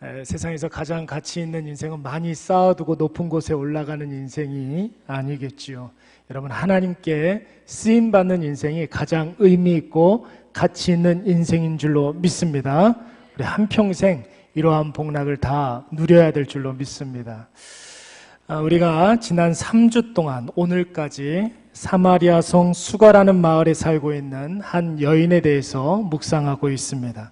에, 세상에서 가장 가치 있는 인생은 많이 쌓아두고 높은 곳에 올라가는 인생이 아니겠지요. 여러분 하나님께 쓰임 받는 인생이 가장 의미 있고 가치 있는 인생인 줄로 믿습니다. 우리 한 평생 이러한 복락을 다 누려야 될 줄로 믿습니다. 아, 우리가 지난 3주 동안 오늘까지 사마리아 성 수가라는 마을에 살고 있는 한 여인에 대해서 묵상하고 있습니다.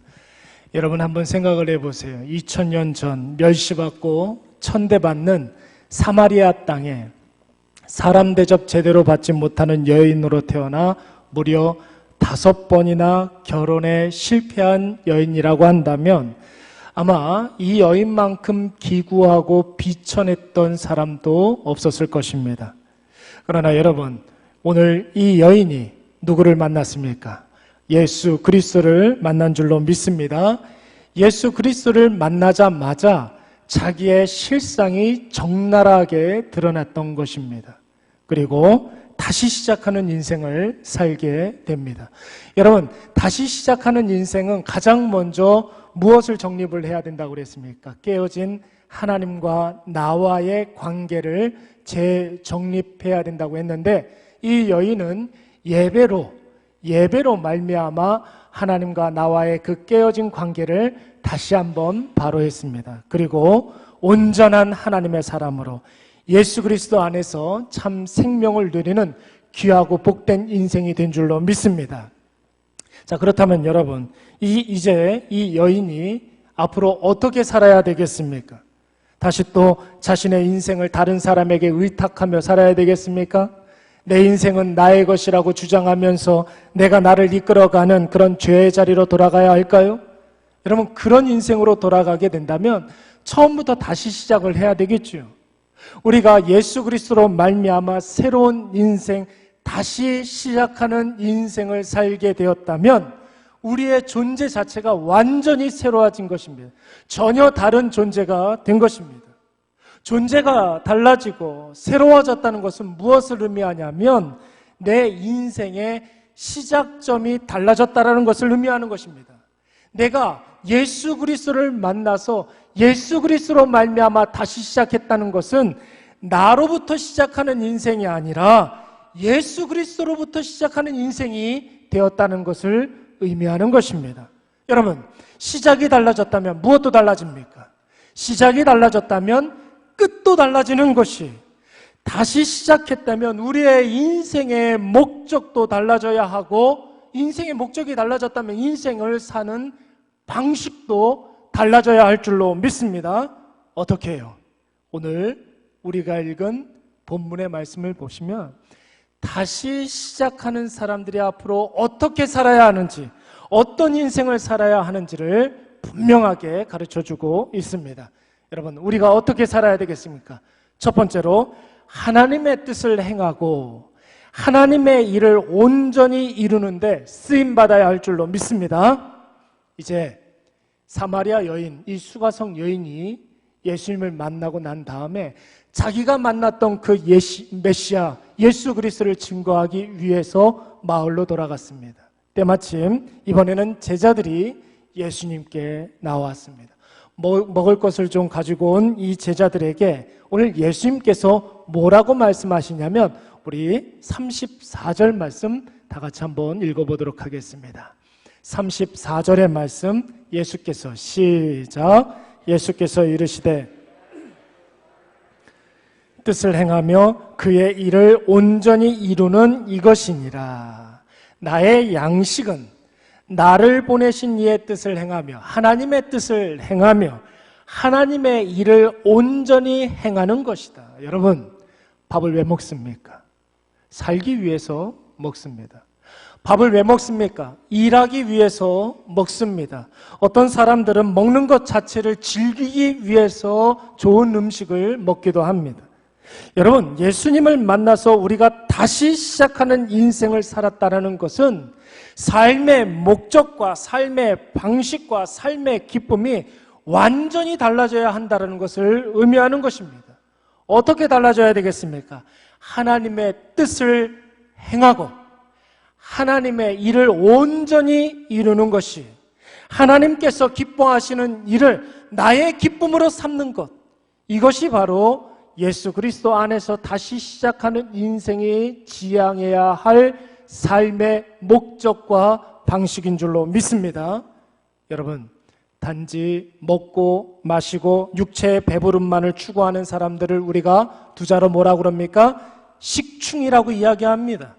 여러분 한번 생각을 해보세요. 2000년 전 멸시받고 천대받는 사마리아 땅에 사람 대접 제대로 받지 못하는 여인으로 태어나 무려 다섯 번이나 결혼에 실패한 여인이라고 한다면 아마 이 여인만큼 기구하고 비천했던 사람도 없었을 것입니다. 그러나 여러분, 오늘 이 여인이 누구를 만났습니까? 예수 그리스도를 만난 줄로 믿습니다. 예수 그리스도를 만나자마자 자기의 실상이 적나라하게 드러났던 것입니다. 그리고 다시 시작하는 인생을 살게 됩니다. 여러분, 다시 시작하는 인생은 가장 먼저 무엇을 정립을 해야 된다고 그랬습니까? 깨어진 하나님과 나와의 관계를 재정립해야 된다고 했는데 이 여인은 예배로 예배로 말미암아 하나님과 나와의 그 깨어진 관계를 다시 한번 바로했습니다. 그리고 온전한 하나님의 사람으로 예수 그리스도 안에서 참 생명을 누리는 귀하고 복된 인생이 된 줄로 믿습니다. 자, 그렇다면 여러분, 이, 이제 이 여인이 앞으로 어떻게 살아야 되겠습니까? 다시 또 자신의 인생을 다른 사람에게 의탁하며 살아야 되겠습니까? 내 인생은 나의 것이라고 주장하면서 내가 나를 이끌어가는 그런 죄의 자리로 돌아가야 할까요? 여러분, 그런 인생으로 돌아가게 된다면 처음부터 다시 시작을 해야 되겠죠. 우리가 예수 그리스도로 말미암아 새로운 인생, 다시 시작하는 인생을 살게 되었다면 우리의 존재 자체가 완전히 새로워진 것입니다. 전혀 다른 존재가 된 것입니다. 존재가 달라지고 새로워졌다는 것은 무엇을 의미하냐면 내 인생의 시작점이 달라졌다라는 것을 의미하는 것입니다. 내가 예수 그리스도를 만나서 예수 그리스도로 말미암아 다시 시작했다는 것은 나로부터 시작하는 인생이 아니라 예수 그리스도로부터 시작하는 인생이 되었다는 것을 의미하는 것입니다. 여러분, 시작이 달라졌다면 무엇도 달라집니까? 시작이 달라졌다면 끝도 달라지는 것이 다시 시작했다면 우리의 인생의 목적도 달라져야 하고 인생의 목적이 달라졌다면 인생을 사는 방식도 달라져야 할 줄로 믿습니다. 어떻게 해요? 오늘 우리가 읽은 본문의 말씀을 보시면 다시 시작하는 사람들이 앞으로 어떻게 살아야 하는지, 어떤 인생을 살아야 하는지를 분명하게 가르쳐 주고 있습니다. 여러분, 우리가 어떻게 살아야 되겠습니까? 첫 번째로 하나님의 뜻을 행하고 하나님의 일을 온전히 이루는데 쓰임 받아야 할 줄로 믿습니다. 이제 사마리아 여인, 이 수가성 여인이 예수님을 만나고 난 다음에 자기가 만났던 그 예시, 메시아 예수 그리스도를 증거하기 위해서 마을로 돌아갔습니다. 때마침 이번에는 제자들이 예수님께 나왔습니다. 먹을 것을 좀 가지고 온 이 제자들에게 오늘 예수님께서 뭐라고 말씀하시냐면 우리 34절 말씀 다 같이 한번 읽어보도록 하겠습니다. 34절의 말씀 예수께서 시작 예수께서 이르시되 뜻을 행하며 그의 일을 온전히 이루는 이것이니라. 나의 양식은 나를 보내신 이의 뜻을 행하며 하나님의 뜻을 행하며 하나님의 일을 온전히 행하는 것이다. 여러분, 밥을 왜 먹습니까? 살기 위해서 먹습니다. 밥을 왜 먹습니까? 일하기 위해서 먹습니다. 어떤 사람들은 먹는 것 자체를 즐기기 위해서 좋은 음식을 먹기도 합니다. 여러분, 예수님을 만나서 우리가 다시 시작하는 인생을 살았다는 것은 삶의 목적과 삶의 방식과 삶의 기쁨이 완전히 달라져야 한다는 것을 의미하는 것입니다. 어떻게 달라져야 되겠습니까? 하나님의 뜻을 행하고 하나님의 일을 온전히 이루는 것이 하나님께서 기뻐하시는 일을 나의 기쁨으로 삼는 것. 이것이 바로 예수 그리스도 안에서 다시 시작하는 인생이 지향해야 할 삶의 목적과 방식인 줄로 믿습니다. 여러분, 단지 먹고 마시고 육체의 배부름만을 추구하는 사람들을 우리가 두자로 뭐라고 그럽니까? 식충이라고 이야기합니다.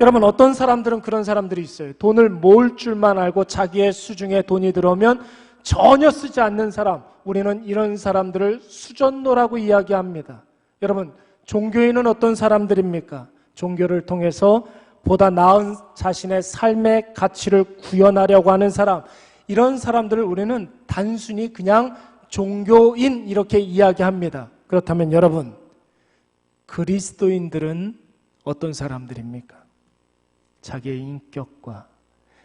여러분, 어떤 사람들은 그런 사람들이 있어요. 돈을 모을 줄만 알고 자기의 수중에 돈이 들어오면 전혀 쓰지 않는 사람. 우리는 이런 사람들을 수전노라고 이야기합니다. 여러분, 종교인은 어떤 사람들입니까? 종교를 통해서 보다 나은 자신의 삶의 가치를 구현하려고 하는 사람. 이런 사람들을 우리는 단순히 그냥 종교인 이렇게 이야기합니다. 그렇다면 여러분, 그리스도인들은 어떤 사람들입니까? 자기의 인격과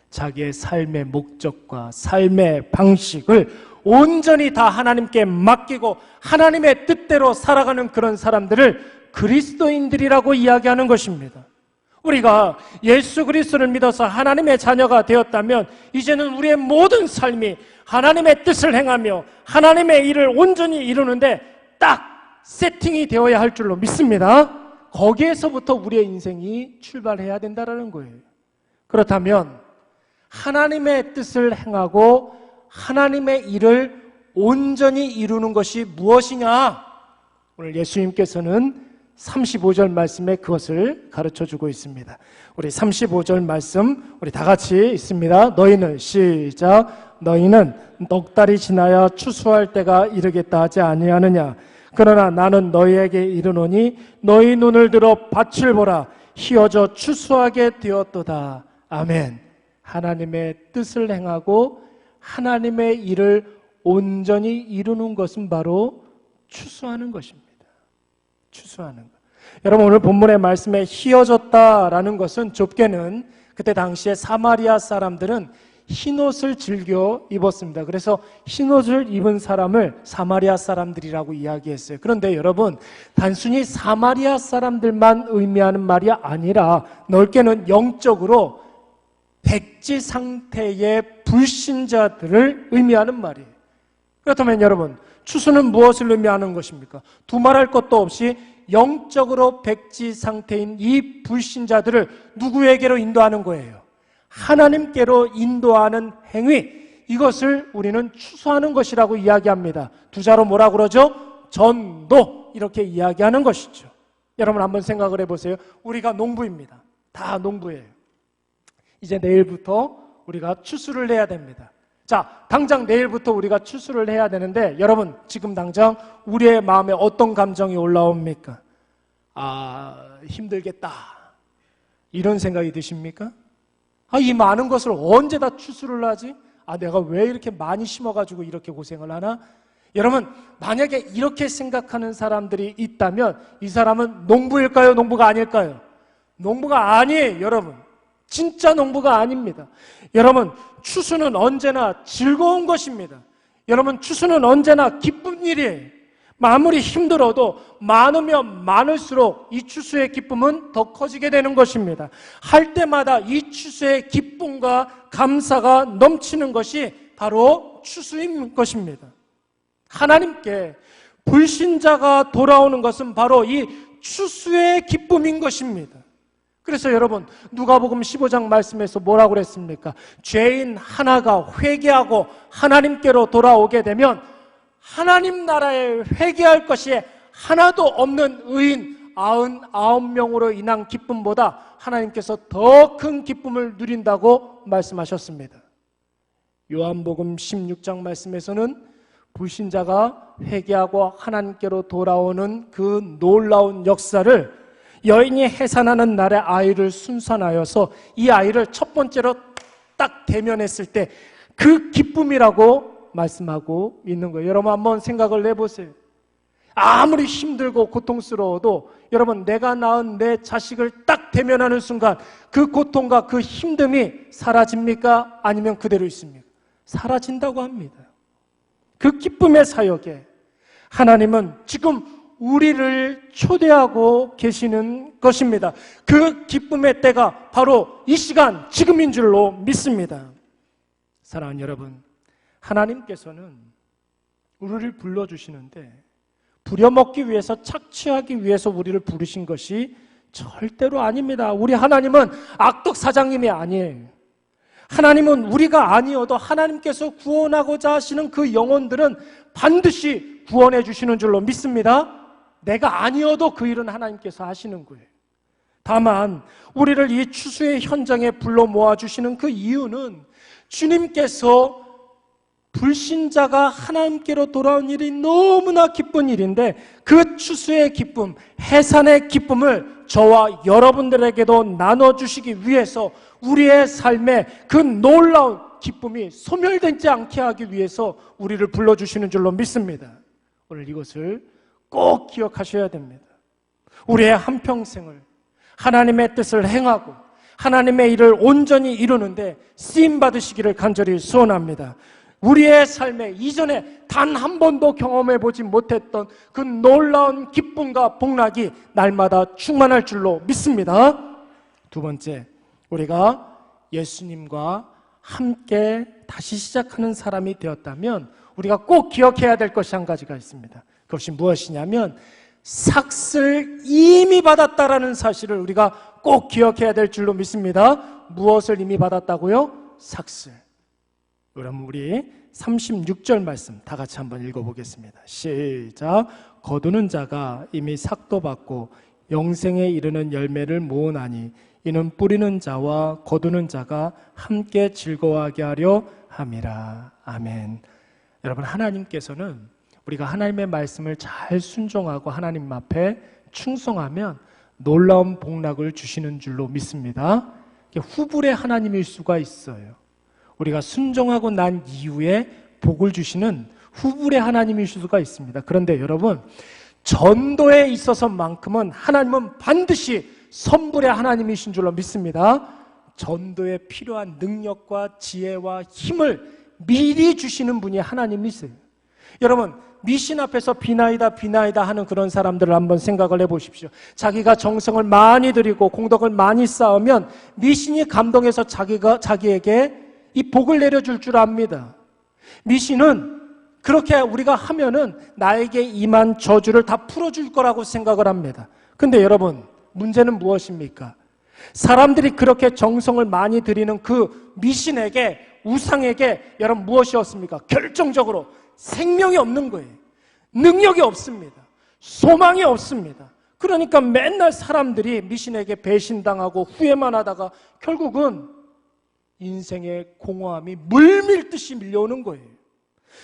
자기의 삶의 목적과 삶의 방식을 온전히 다 하나님께 맡기고 하나님의 뜻대로 살아가는 그런 사람들을 그리스도인들이라고 이야기하는 것입니다. 우리가 예수 그리스도를 믿어서 하나님의 자녀가 되었다면 이제는 우리의 모든 삶이 하나님의 뜻을 행하며 하나님의 일을 온전히 이루는데 딱 세팅이 되어야 할 줄로 믿습니다. 거기에서부터 우리의 인생이 출발해야 된다는 거예요. 그렇다면 하나님의 뜻을 행하고 하나님의 일을 온전히 이루는 것이 무엇이냐? 오늘 예수님께서는 35절 말씀에 그것을 가르쳐 주고 있습니다. 우리 35절 말씀 우리 다 같이 있습니다. 너희는 시작 너희는 넉 달이 지나야 추수할 때가 이르겠다 하지 아니하느냐 그러나 나는 너희에게 이르노니 너희 눈을 들어 밭을 보라 희어져 추수하게 되었도다. 아멘. 하나님의 뜻을 행하고 하나님의 일을 온전히 이루는 것은 바로 추수하는 것입니다. 추수하는 것. 여러분 오늘 본문의 말씀에 희어졌다라는 것은 좁게는 그때 당시에 사마리아 사람들은 흰옷을 즐겨 입었습니다. 그래서 흰옷을 입은 사람을 사마리아 사람들이라고 이야기했어요. 그런데 여러분, 단순히 사마리아 사람들만 의미하는 말이 아니라 넓게는 영적으로 백지 상태의 불신자들을 의미하는 말이에요. 그렇다면 여러분, 추수는 무엇을 의미하는 것입니까? 두말할 것도 없이 영적으로 백지 상태인 이 불신자들을 누구에게로 인도하는 거예요? 하나님께로 인도하는 행위. 이것을 우리는 추수하는 것이라고 이야기합니다. 두자로 뭐라 그러죠? 전도. 이렇게 이야기하는 것이죠. 여러분 한번 생각을 해보세요. 우리가 농부입니다. 다 농부예요. 이제 내일부터 우리가 추수를 해야 됩니다. 자, 당장 내일부터 우리가 추수를 해야 되는데 여러분 지금 당장 우리의 마음에 어떤 감정이 올라옵니까? 아, 힘들겠다. 이런 생각이 드십니까? 아, 이 많은 것을 언제 다 추수를 하지? 아, 내가 왜 이렇게 많이 심어가지고 이렇게 고생을 하나? 여러분, 만약에 이렇게 생각하는 사람들이 있다면 이 사람은 농부일까요? 농부가 아닐까요? 농부가 아니에요, 여러분. 진짜 농부가 아닙니다. 여러분, 추수는 언제나 즐거운 것입니다. 여러분, 추수는 언제나 기쁜 일이에요. 아무리 힘들어도 많으면 많을수록 이 추수의 기쁨은 더 커지게 되는 것입니다. 할 때마다 이 추수의 기쁨과 감사가 넘치는 것이 바로 추수인 것입니다. 하나님께 불신자가 돌아오는 것은 바로 이 추수의 기쁨인 것입니다. 그래서 여러분 누가복음 15장 말씀에서 뭐라고 그랬습니까? 죄인 하나가 회개하고 하나님께로 돌아오게 되면 하나님 나라에 회개할 것이 하나도 없는 의인 아흔 아홉 명으로 인한 기쁨보다 하나님께서 더 큰 기쁨을 누린다고 말씀하셨습니다. 요한복음 16장 말씀에서는 불신자가 회개하고 하나님께로 돌아오는 그 놀라운 역사를 여인이 해산하는 날에 아이를 순산하여서 이 아이를 첫 번째로 딱 대면했을 때 그 기쁨이라고 말씀하고 있는 거예요. 여러분 한번 생각을 해보세요. 아무리 힘들고 고통스러워도 여러분 내가 낳은 내 자식을 딱 대면하는 순간 그 고통과 그 힘듦이 사라집니까? 아니면 그대로 있습니까? 사라진다고 합니다. 그 기쁨의 사역에 하나님은 지금 우리를 초대하고 계시는 것입니다. 그 기쁨의 때가 바로 이 시간, 지금인 줄로 믿습니다. 사랑하는 여러분, 하나님께서는 우리를 불러주시는데 부려먹기 위해서 착취하기 위해서 우리를 부르신 것이 절대로 아닙니다. 우리 하나님은 악덕 사장님이 아니에요. 하나님은 우리가 아니어도 하나님께서 구원하고자 하시는 그 영혼들은 반드시 구원해 주시는 줄로 믿습니다. 내가 아니어도 그 일은 하나님께서 하시는 거예요. 다만 우리를 이 추수의 현장에 불러 모아 주시는 그 이유는 주님께서 불신자가 하나님께로 돌아온 일이 너무나 기쁜 일인데 그 추수의 기쁨, 해산의 기쁨을 저와 여러분들에게도 나눠 주시기 위해서 우리의 삶에 그 놀라운 기쁨이 소멸되지 않게 하기 위해서 우리를 불러 주시는 줄로 믿습니다. 오늘 이것을 꼭 기억하셔야 됩니다. 우리의 한평생을 하나님의 뜻을 행하고 하나님의 일을 온전히 이루는데 쓰임 받으시기를 간절히 소원합니다. 우리의 삶에 이전에 단 한 번도 경험해 보지 못했던 그 놀라운 기쁨과 복락이 날마다 충만할 줄로 믿습니다. 두 번째, 우리가 예수님과 함께 다시 시작하는 사람이 되었다면 우리가 꼭 기억해야 될 것이 한 가지가 있습니다. 그것이 무엇이냐면 삭슬 이미 받았다라는 사실을 우리가 꼭 기억해야 될 줄로 믿습니다. 무엇을 이미 받았다고요? 삭슬. 그럼 우리 36절 말씀 다 같이 한번 읽어보겠습니다. 시작. 거두는 자가 이미 삭도 받고 영생에 이르는 열매를 모으나니 이는 뿌리는 자와 거두는 자가 함께 즐거워하게 하려 함이라. 아멘. 여러분 하나님께서는 우리가 하나님의 말씀을 잘 순종하고 하나님 앞에 충성하면 놀라운 복락을 주시는 줄로 믿습니다. 후불의 하나님일 수가 있어요. 우리가 순종하고 난 이후에 복을 주시는 후불의 하나님일 수가 있습니다. 그런데 여러분, 전도에 있어서만큼은 하나님은 반드시 선불의 하나님이신 줄로 믿습니다. 전도에 필요한 능력과 지혜와 힘을 미리 주시는 분이 하나님이세요. 여러분, 미신 앞에서 비나이다 비나이다 하는 그런 사람들을 한번 생각을 해 보십시오. 자기가 정성을 많이 들이고 공덕을 많이 쌓으면 미신이 감동해서 자기가 자기에게 이 복을 내려줄 줄 압니다. 미신은 그렇게 우리가 하면은 나에게 임한 저주를 다 풀어줄 거라고 생각을 합니다. 근데 여러분, 문제는 무엇입니까? 사람들이 그렇게 정성을 많이 들이는 그 미신에게, 우상에게 여러분 무엇이었습니까? 결정적으로 생명이 없는 거예요. 능력이 없습니다. 소망이 없습니다. 그러니까 맨날 사람들이 미신에게 배신당하고 후회만 하다가 결국은 인생의 공허함이 물밀듯이 밀려오는 거예요.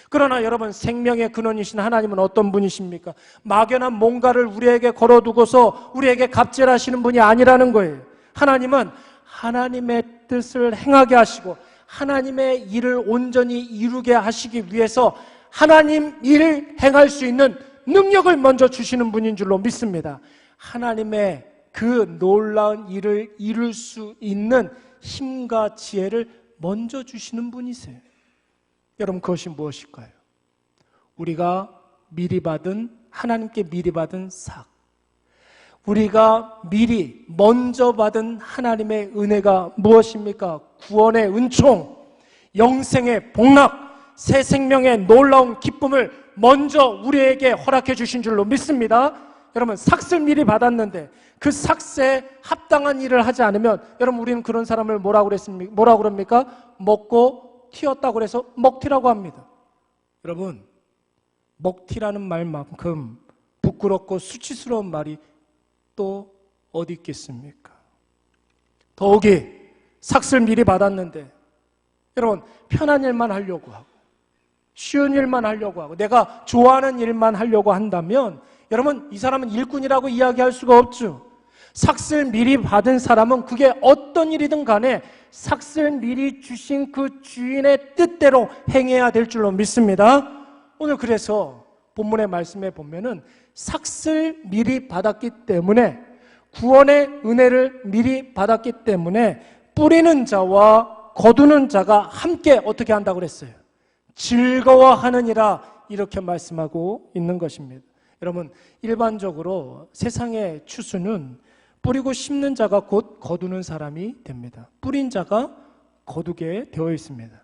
그러나 여러분 생명의 근원이신 하나님은 어떤 분이십니까? 막연한 뭔가를 우리에게 걸어두고서 우리에게 갑질하시는 분이 아니라는 거예요. 하나님은 하나님의 뜻을 행하게 하시고 하나님의 일을 온전히 이루게 하시기 위해서 하나님 일을 행할 수 있는 능력을 먼저 주시는 분인 줄로 믿습니다. 하나님의 그 놀라운 일을 이룰 수 있는 힘과 지혜를 먼저 주시는 분이세요. 여러분, 그것이 무엇일까요? 우리가 미리 받은, 하나님께 미리 받은 삭. 우리가 미리 먼저 받은 하나님의 은혜가 무엇입니까? 구원의 은총, 영생의 복락, 새 생명의 놀라운 기쁨을 먼저 우리에게 허락해 주신 줄로 믿습니다. 여러분, 삭슬 미리 받았는데 그 삭스에 합당한 일을 하지 않으면 여러분 우리는 그런 사람을 뭐라고 그랬습니까? 뭐라고 그럽니까? 먹고 튀었다고 그래서 먹튀라고 합니다. 여러분, 먹튀라는 말만큼 부끄럽고 수치스러운 말이 또 어디 있겠습니까? 더욱이 삭슬 미리 받았는데 여러분 편한 일만 하려고 하고 쉬운 일만 하려고 하고 내가 좋아하는 일만 하려고 한다면 여러분 이 사람은 일꾼이라고 이야기할 수가 없죠. 삭슬 미리 받은 사람은 그게 어떤 일이든 간에 삭슬 미리 주신 그 주인의 뜻대로 행해야 될 줄로 믿습니다. 오늘 그래서 본문의 말씀에 보면은 삭슬 미리 받았기 때문에 구원의 은혜를 미리 받았기 때문에 뿌리는 자와 거두는 자가 함께 어떻게 한다고 그랬어요? 즐거워하느니라 이렇게 말씀하고 있는 것입니다. 여러분, 일반적으로 세상의 추수는 뿌리고 심는 자가 곧 거두는 사람이 됩니다. 뿌린 자가 거두게 되어 있습니다.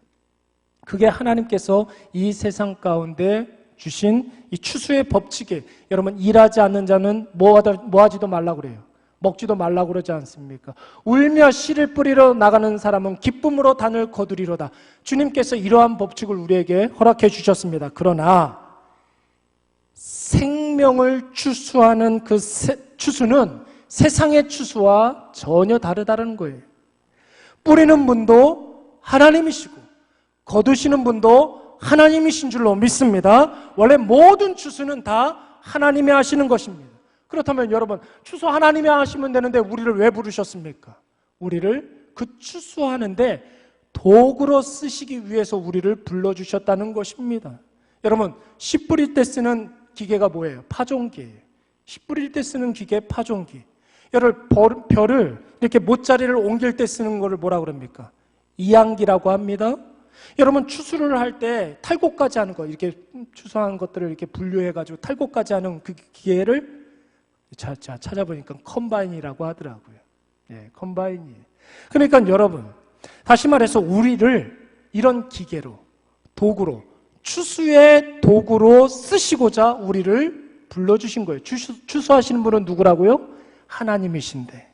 그게 하나님께서 이 세상 가운데 주신 이 추수의 법칙에 여러분 일하지 않는 자는 뭐하지도 말라 그래요. 먹지도 말라 그러지 않습니까? 울며 씨를 뿌리러 나가는 사람은 기쁨으로 단을 거두리로다. 주님께서 이러한 법칙을 우리에게 허락해 주셨습니다. 그러나 생명을 추수하는 그 세, 추수는 세상의 추수와 전혀 다르다는 거예요. 뿌리는 분도 하나님이시고 거두시는 분도 하나님이신 줄로 믿습니다. 원래 모든 추수는 다 하나님이 하시는 것입니다. 그렇다면 여러분, 추수 하나님이 하시면 되는데 우리를 왜 부르셨습니까? 우리를 그 추수하는데 도구로 쓰시기 위해서 우리를 불러주셨다는 것입니다. 여러분, 씨 뿌릴 때 쓰는 기계가 뭐예요? 파종기예요. 씨 뿌릴 때 쓰는 기계 파종기. 여러분, 벌- 별을 이렇게 모짜리를 옮길 때 쓰는 거를 뭐라 그럽니까? 이양기라고 합니다. 여러분 추수를 할 때 탈곡까지 하는 거 이렇게 추수한 것들을 이렇게 분류해 가지고 탈곡까지 하는 그 기계를 자, 자, 찾아보니까 컴바인이라고 하더라고요. 예, 컴바인이. 그러니까 여러분 다시 말해서 우리를 이런 기계로 도구로 추수의 도구로 쓰시고자 우리를 불러주신 거예요. 추수, 추수하시는 분은 누구라고요? 하나님이신데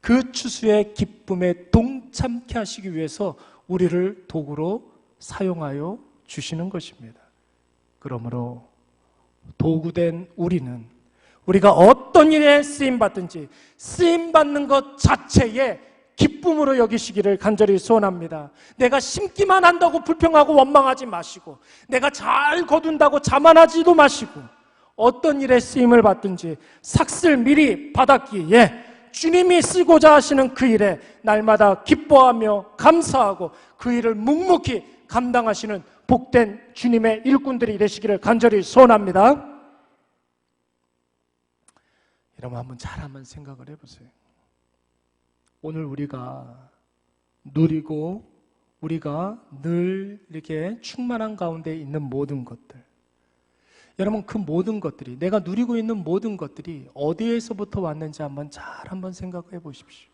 그 추수의 기쁨에 동참케 하시기 위해서 우리를 도구로 사용하여 주시는 것입니다. 그러므로 도구된 우리는 우리가 어떤 일에 쓰임 받든지 쓰임 받는 것 자체에 기쁨으로 여기시기를 간절히 소원합니다. 내가 심기만 한다고 불평하고 원망하지 마시고 내가 잘 거둔다고 자만하지도 마시고 어떤 일에 쓰임을 받든지 삭슬 미리 받았기에 주님이 쓰고자 하시는 그 일에 날마다 기뻐하며 감사하고 그 일을 묵묵히 감당하시는 복된 주님의 일꾼들이 되시기를 간절히 소원합니다. 여러분 한번 잘 한번 생각을 해보세요. 오늘 우리가 누리고 우리가 늘 이렇게 충만한 가운데 있는 모든 것들. 여러분 그 모든 것들이 내가 누리고 있는 모든 것들이 어디에서부터 왔는지 한번 잘 한번 생각해 보십시오.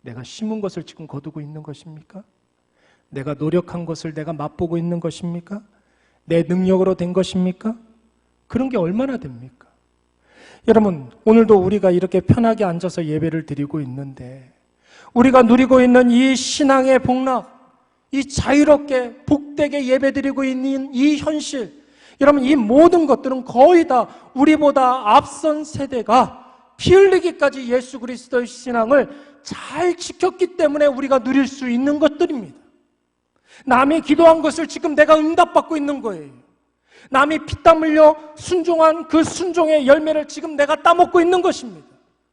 내가 심은 것을 지금 거두고 있는 것입니까? 내가 노력한 것을 내가 맛보고 있는 것입니까? 내 능력으로 된 것입니까? 그런 게 얼마나 됩니까? 여러분, 오늘도 우리가 이렇게 편하게 앉아서 예배를 드리고 있는데, 우리가 누리고 있는 이 신앙의 복락, 이 자유롭게 복되게 예배 드리고 있는 이 현실, 여러분, 이 모든 것들은 거의 다 우리보다 앞선 세대가 피 흘리기까지 예수 그리스도의 신앙을 잘 지켰기 때문에 우리가 누릴 수 있는 것들입니다. 남이 기도한 것을 지금 내가 응답받고 있는 거예요. 남이 피땀 흘려 순종한 그 순종의 열매를 지금 내가 따먹고 있는 것입니다.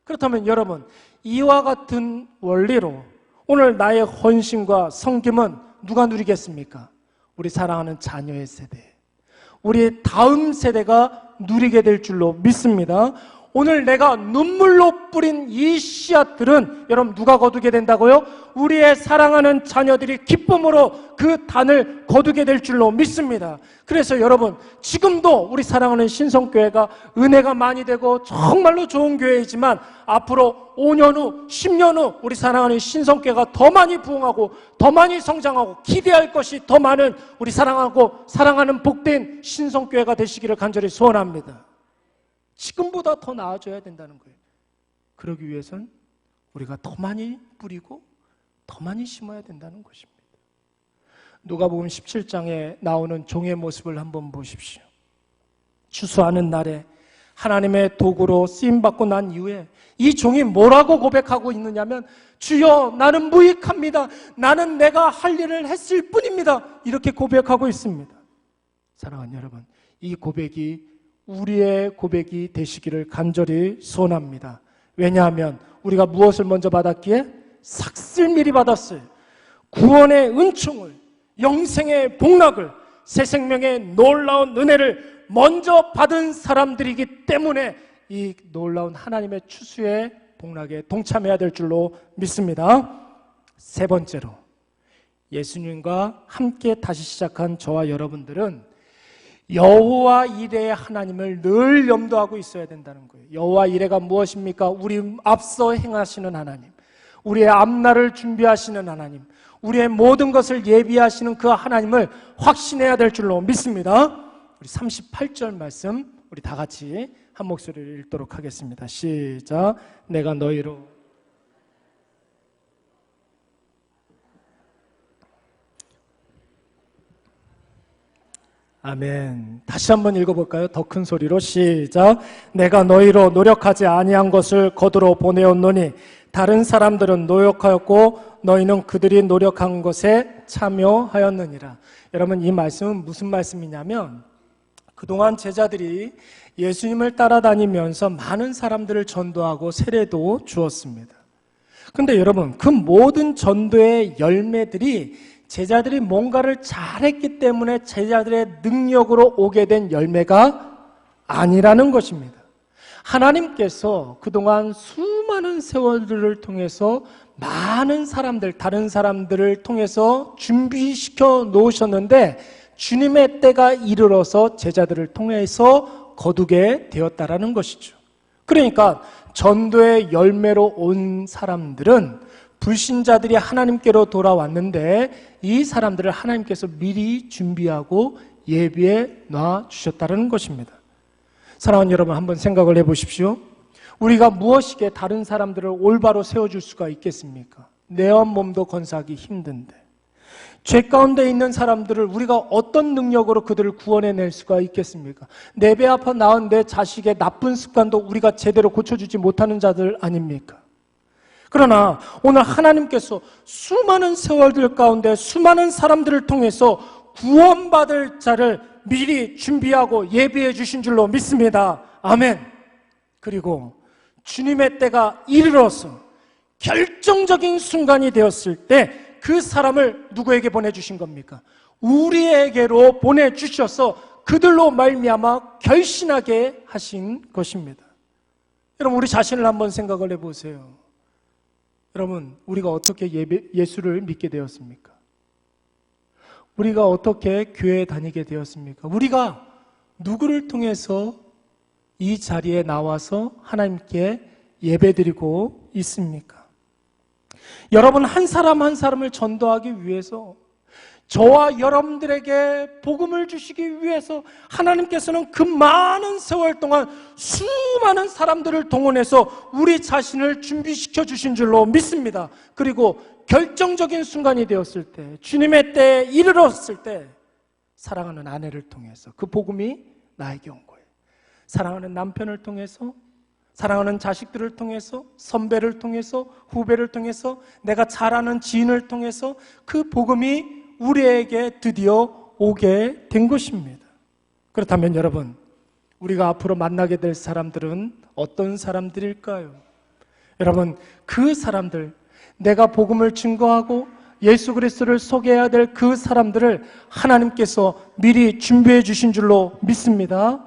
그렇다면 여러분, 이와 같은 원리로 오늘 나의 헌신과 성김은 누가 누리겠습니까? 우리 사랑하는 자녀의 세대. 우리 다음 세대가 누리게 될 줄로 믿습니다. 오늘 내가 눈물로 뿌린 이 씨앗들은 여러분 누가 거두게 된다고요? 우리의 사랑하는 자녀들이 기쁨으로 그 단을 거두게 될 줄로 믿습니다. 그래서 여러분 지금도 우리 사랑하는 신성교회가 은혜가 많이 되고 정말로 좋은 교회이지만 앞으로 5년 후, 10년 후 우리 사랑하는 신성교회가 더 많이 부흥하고 더 많이 성장하고 기대할 것이 더 많은 우리 사랑하고 사랑하는 복된 신성교회가 되시기를 간절히 소원합니다. 지금보다 더 나아져야 된다는 거예요. 그러기 위해선 우리가 더 많이 뿌리고 더 많이 심어야 된다는 것입니다. 누가복음 17장에 나오는 종의 모습을 한번 보십시오. 추수하는 날에 하나님의 도구로 쓰임 받고 난 이후에 이 종이 뭐라고 고백하고 있느냐면 주여 나는 무익합니다. 나는 내가 할 일을 했을 뿐입니다. 이렇게 고백하고 있습니다. 사랑하는 여러분, 이 고백이 우리의 고백이 되시기를 간절히 소원합니다. 왜냐하면 우리가 무엇을 먼저 받았기에 삭슬미리 받았어요. 구원의 은총을, 영생의 복락을, 새 생명의 놀라운 은혜를 먼저 받은 사람들이기 때문에 이 놀라운 하나님의 추수의 복락에 동참해야 될 줄로 믿습니다. 세 번째로 예수님과 함께 다시 시작한 저와 여러분들은 여호와 이레의 하나님을 늘 염두하고 있어야 된다는 거예요. 여호와 이레가 무엇입니까? 우리 앞서 행하시는 하나님. 우리의 앞날을 준비하시는 하나님, 우리의 모든 것을 예비하시는 그 하나님을 확신해야 될 줄로 믿습니다. 우리 38절 말씀 우리 다 같이 한 목소리를 읽도록 하겠습니다. 시작. 내가 너희로 아멘. 다시 한번 읽어볼까요? 더 큰 소리로 시작. 내가 너희로 노력하지 아니한 것을 거두러 보내었노니 다른 사람들은 노력하였고 너희는 그들이 노력한 것에 참여하였느니라. 여러분 이 말씀은 무슨 말씀이냐면 그동안 제자들이 예수님을 따라다니면서 많은 사람들을 전도하고 세례도 주었습니다. 근데 여러분 그 모든 전도의 열매들이 제자들이 뭔가를 잘했기 때문에 제자들의 능력으로 오게 된 열매가 아니라는 것입니다. 하나님께서 그동안 수많은 세월들을 통해서 많은 사람들, 다른 사람들을 통해서 준비시켜 놓으셨는데 주님의 때가 이르러서 제자들을 통해서 거두게 되었다라는 것이죠. 그러니까 전도의 열매로 온 사람들은 불신자들이 하나님께로 돌아왔는데 이 사람들을 하나님께서 미리 준비하고 예비해 놔 주셨다는 것입니다. 사랑하는 여러분 한번 생각을 해 보십시오. 우리가 무엇이게 다른 사람들을 올바로 세워 줄 수가 있겠습니까? 내 몸도 건사하기 힘든데. 죄 가운데 있는 사람들을 우리가 어떤 능력으로 그들을 구원해 낼 수가 있겠습니까? 내 배 아파 낳은 내 자식의 나쁜 습관도 우리가 제대로 고쳐주지 못하는 자들 아닙니까? 그러나 오늘 하나님께서 수많은 세월들 가운데 수많은 사람들을 통해서 구원받을 자를 미리 준비하고 예비해 주신 줄로 믿습니다. 아멘. 그리고 주님의 때가 이르러서 결정적인 순간이 되었을 때 그 사람을 누구에게 보내주신 겁니까? 우리에게로 보내주셔서 그들로 말미암아 결신하게 하신 것입니다. 여러분 우리 자신을 한번 생각을 해보세요. 여러분 우리가 어떻게 예배, 예수를 믿게 되었습니까? 우리가 어떻게 교회에 다니게 되었습니까? 우리가 누구를 통해서 이 자리에 나와서 하나님께 예배드리고 있습니까? 여러분 한 사람 한 사람을 전도하기 위해서 저와 여러분들에게 복음을 주시기 위해서 하나님께서는 그 많은 세월 동안 수많은 사람들을 동원해서 우리 자신을 준비시켜 주신 줄로 믿습니다. 그리고 결정적인 순간이 되었을 때, 주님의 때에 이르렀을 때, 사랑하는 아내를 통해서 그 복음이 나에게 온 거예요. 사랑하는 남편을 통해서, 사랑하는 자식들을 통해서, 선배를 통해서, 후배를 통해서, 내가 잘 아는 지인을 통해서 그 복음이 우리에게 드디어 오게 된 것입니다. 그렇다면 여러분, 우리가 앞으로 만나게 될 사람들은 어떤 사람들일까요? 여러분, 그 사람들, 내가 복음을 증거하고 예수 그리스도를 소개해야 될 그 사람들을 하나님께서 미리 준비해 주신 줄로 믿습니다.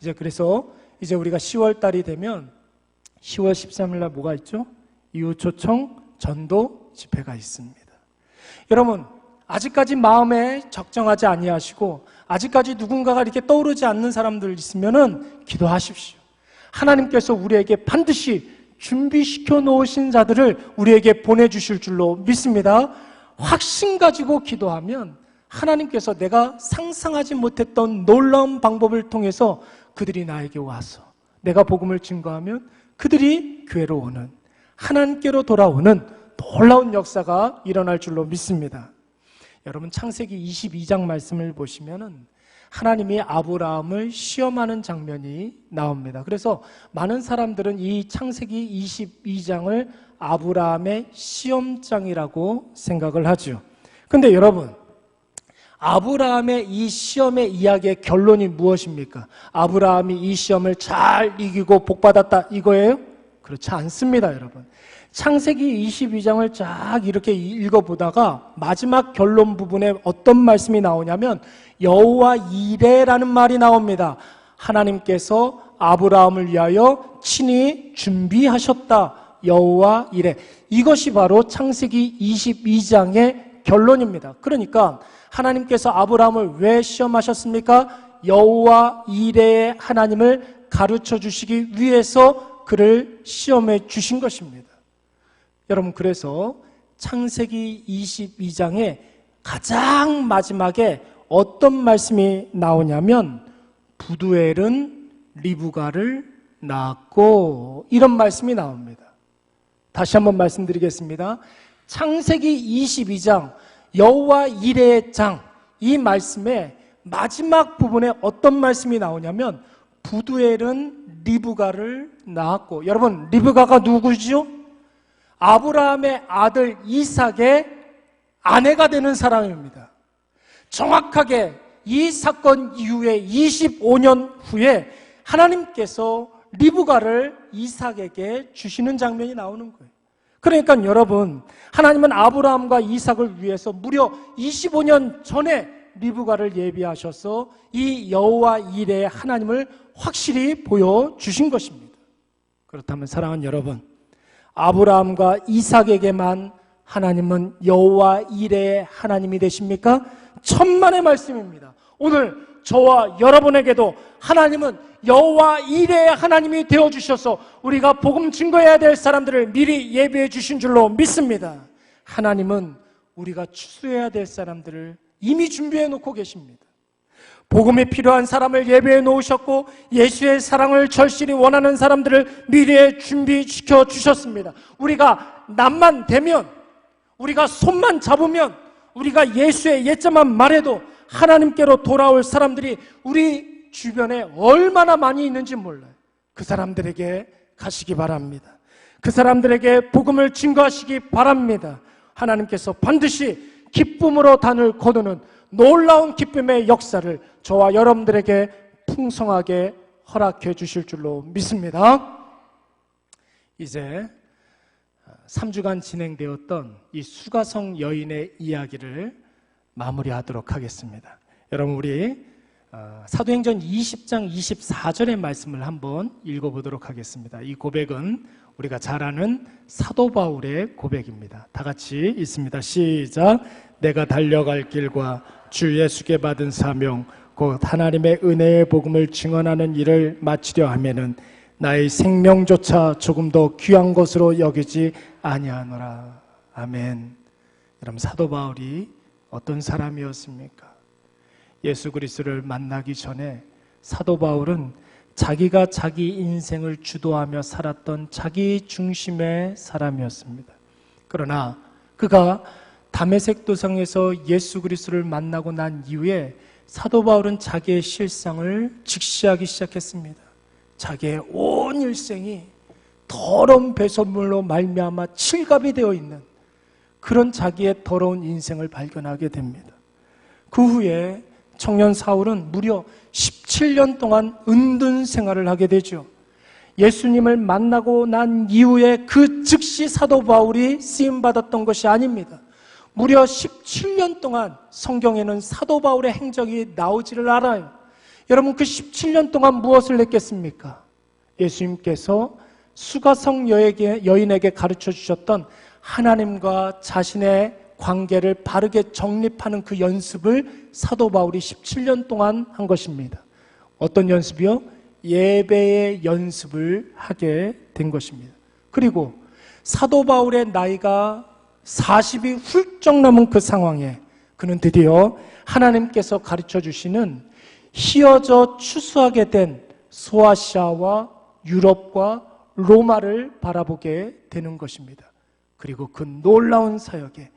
이제 그래서 이제 우리가 10월 달이 되면 10월 13일 날 뭐가 있죠? 이웃 초청 전도 집회가 있습니다. 여러분, 아직까지 마음에 적정하지 아니하시고 아직까지 누군가가 이렇게 떠오르지 않는 사람들 있으면은 기도하십시오. 하나님께서 우리에게 반드시 준비시켜 놓으신 자들을 우리에게 보내주실 줄로 믿습니다. 확신 가지고 기도하면 하나님께서 내가 상상하지 못했던 놀라운 방법을 통해서 그들이 나에게 와서 내가 복음을 증거하면 그들이 교회로 오는 하나님께로 돌아오는 놀라운 역사가 일어날 줄로 믿습니다. 여러분 창세기 22장 말씀을 보시면은 하나님이 아브라함을 시험하는 장면이 나옵니다. 그래서 많은 사람들은 이 창세기 22장을 아브라함의 시험장이라고 생각을 하죠. 근데 여러분, 아브라함의 이 시험의 이야기의 결론이 무엇입니까? 아브라함이 이 시험을 잘 이기고 복받았다 이거예요? 그렇지 않습니다, 여러분. 창세기 22장을 쫙 이렇게 읽어보다가 마지막 결론 부분에 어떤 말씀이 나오냐면 여호와 이레라는 말이 나옵니다. 하나님께서 아브라함을 위하여 친히 준비하셨다. 여호와 이레. 이것이 바로 창세기 22장의 결론입니다. 그러니까 하나님께서 아브라함을 왜 시험하셨습니까? 여호와 이레의 하나님을 가르쳐 주시기 위해서 그를 시험해 주신 것입니다. 여러분 그래서 창세기 22장에 가장 마지막에 어떤 말씀이 나오냐면 부두엘은 리브가를 낳았고 이런 말씀이 나옵니다. 다시 한번 말씀드리겠습니다. 창세기 22장 여호와 이레의 장 이 말씀에 마지막 부분에 어떤 말씀이 나오냐면 부두엘은 리브가를 낳았고 여러분 리브가가 누구죠? 아브라함의 아들 이삭의 아내가 되는 사람입니다. 정확하게 이 사건 이후에 25년 후에 하나님께서 리브가를 이삭에게 주시는 장면이 나오는 거예요. 그러니까 여러분, 하나님은 아브라함과 이삭을 위해서 무려 25년 전에 리브가를 예비하셔서 이 여호와 일의 하나님을 확실히 보여 주신 것입니다. 그렇다면 사랑하는 여러분, 아브라함과 이삭에게만 하나님은 여호와 일의 하나님이 되십니까? 천만의 말씀입니다. 오늘 저와 여러분에게도 하나님은 여호와 일의 하나님이 되어 주셔서 우리가 복음 증거해야 될 사람들을 미리 예비해 주신 줄로 믿습니다. 하나님은 우리가 추수해야 될 사람들을 이미 준비해 놓고 계십니다. 복음이 필요한 사람을 예배해 놓으셨고 예수의 사랑을 절실히 원하는 사람들을 미리에 준비시켜 주셨습니다. 우리가 남만 되면 우리가 손만 잡으면 우리가 예수의 예자만 말해도 하나님께로 돌아올 사람들이 우리 주변에 얼마나 많이 있는지 몰라요. 그 사람들에게 가시기 바랍니다. 그 사람들에게 복음을 증거하시기 바랍니다. 하나님께서 반드시 기쁨으로 단을 거두는 놀라운 기쁨의 역사를 저와 여러분들에게 풍성하게 허락해 주실 줄로 믿습니다. 이제 3주간 진행되었던 이 수가성 여인의 이야기를 마무리하도록 하겠습니다. 여러분 우리 어, 사도행전 20장 24절의 말씀을 한번 읽어보도록 하겠습니다. 이 고백은 우리가 잘 아는 사도 바울의 고백입니다. 다 같이 있습니다. 시작. 내가 달려갈 길과 주 예수께 받은 사명 곧 하나님의 은혜의 복음을 증언하는 일을 마치려 하면은 나의 생명조차 조금 더 귀한 것으로 여기지 아니하노라. 아멘. 여러분 사도 바울이 어떤 사람이었습니까? 예수 그리스도를 만나기 전에 사도 바울은 자기가 자기 인생을 주도하며 살았던 자기 중심의 사람이었습니다. 그러나 그가 담에색 도상에서 예수 그리스도를 만나고 난 이후에 사도 바울은 자기의 실상을 직시하기 시작했습니다. 자기의 온 일생이 더러운 배설물로 말미암아 칠갑이 되어 있는 그런 자기의 더러운 인생을 발견하게 됩니다. 그 후에 청년 사울은 무려 17년 동안 은둔 생활을 하게 되죠. 예수님을 만나고 난 이후에 그 즉시 사도 바울이 쓰임 받았던 것이 아닙니다. 무려 17년 동안 성경에는 사도 바울의 행적이 나오지를 않아요. 여러분 그 17년 동안 무엇을 했겠습니까? 예수님께서 수가성 여인에게 가르쳐 주셨던 하나님과 자신의 관계를 바르게 정립하는 그 연습을 사도 바울이 17년 동안 한 것입니다. 어떤 연습이요? 예배의 연습을 하게 된 것입니다. 그리고 사도 바울의 나이가 40이 훌쩍 넘은 그 상황에 그는 드디어 하나님께서 가르쳐 주시는 희어져 추수하게 된 소아시아와 유럽과 로마를 바라보게 되는 것입니다. 그리고 그 놀라운 사역에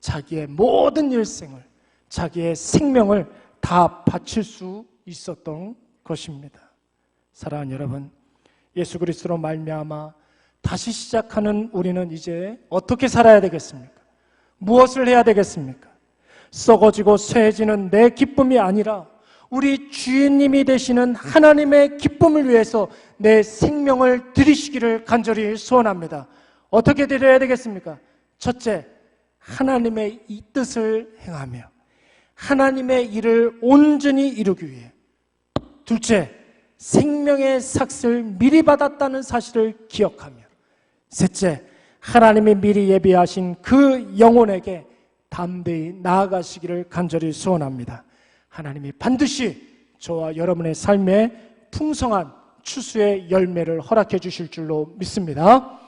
자기의 모든 일생을, 자기의 생명을 다 바칠 수 있었던 것입니다. 사랑하는 여러분, 예수 그리스도로 말미암아 다시 시작하는 우리는 이제 어떻게 살아야 되겠습니까? 무엇을 해야 되겠습니까? 썩어지고 쇠해지는 내 기쁨이 아니라 우리 주인님이 되시는 하나님의 기쁨을 위해서 내 생명을 드리시기를 간절히 소원합니다. 어떻게 드려야 되겠습니까? 첫째, 하나님의 이 뜻을 행하며 하나님의 일을 온전히 이루기 위해 둘째, 생명의 삭을 미리 받았다는 사실을 기억하며 셋째, 하나님이 미리 예비하신 그 영혼에게 담대히 나아가시기를 간절히 소원합니다. 하나님이 반드시 저와 여러분의 삶에 풍성한 추수의 열매를 허락해 주실 줄로 믿습니다.